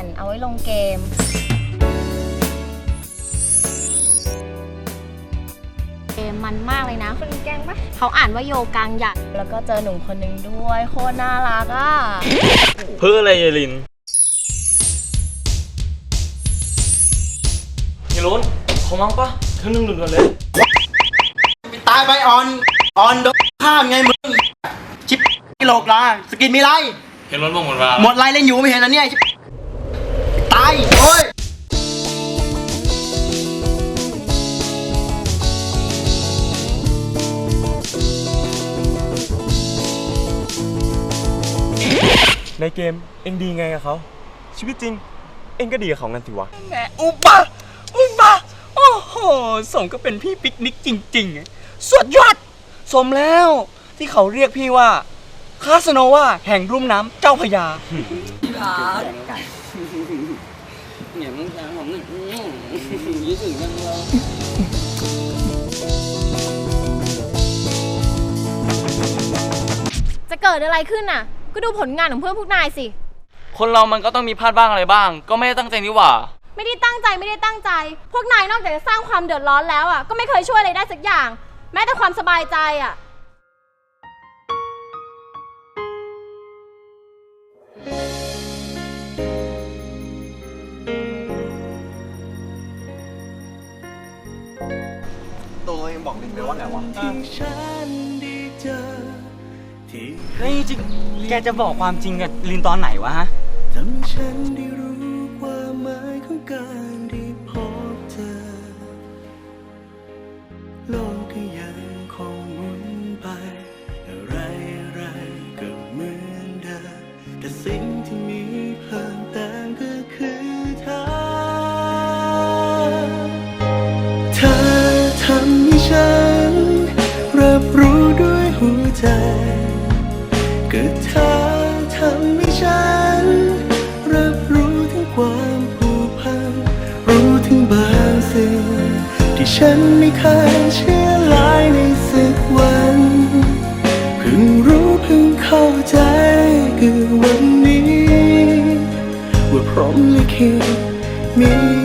ผ่นเอาไว้ลงเกม เกมมันมากเลยนะคนแกล้งปะเขาอ่านว่าโยกังหยัดแล้วก็เจอหนุ่มคนหนึ่งด้วย โคตรน่ารักอะ เพื่ออะไรยายลินอย่าลุ้นเขามั้งปะเธอนึ่งด่วนๆเลย ตายไปออนออนโดนข้ามไงมึงชิปกิโลกลาสกินมีไร เห็นรถบ้งหมดเวลาหมดไรเล่นอยู่ไม่เห็นนะเนี่ยชิบ ตายโอ้ยในเกมเองดีไงกับเขาชีวิตจริง เองก็ดีกับเขางั้นสิวะ แหมอุบะอุบะโอ้โหสมก็เป็นพี่ปิกนิกจริงๆสุดยอดสมแล้วที่เขาเรียกพี่ว่า คาสโนวาแห่งรุ่มน้ำเจ้าพระยา เนี่ยมึงจะผมยี่สิบยังเราจะเกิดอะไรขึ้นน่ะ ก็ดูผลงานของเพื่อนพวกนายสิ คนเรามันก็ต้องมีพลาดบ้างอะไรบ้าง ก็ไม่ได้ตั้งใจนี่หว่า ไม่ได้ตั้งใจไม่ได้ตั้งใจ พวกนายนอกจากจะสร้างความเดือดร้อนแล้วอะ ก็ไม่เคยช่วยอะไรได้สักอย่าง แม้แต่ความสบายใจอะ ตัวเองบอกลินไปว่าไงวะเฮ้ยจริงแกจะบอกความจริงกับลินตอนไหนวะฮะทำให้ฉันได้รู้ความหมายของการได้พบเธอโลกก็ยังคง แต่เธอทำให้ฉัน รับรู้ถึงความผูกพัน รู้ถึงบางสิ่ง ที่ฉันไม่เคยเชื่อลายในสักวันเพิ่งรู้เพิ่งเข้าใจคือวันนี้ ว่าพร้อมลิขิตมี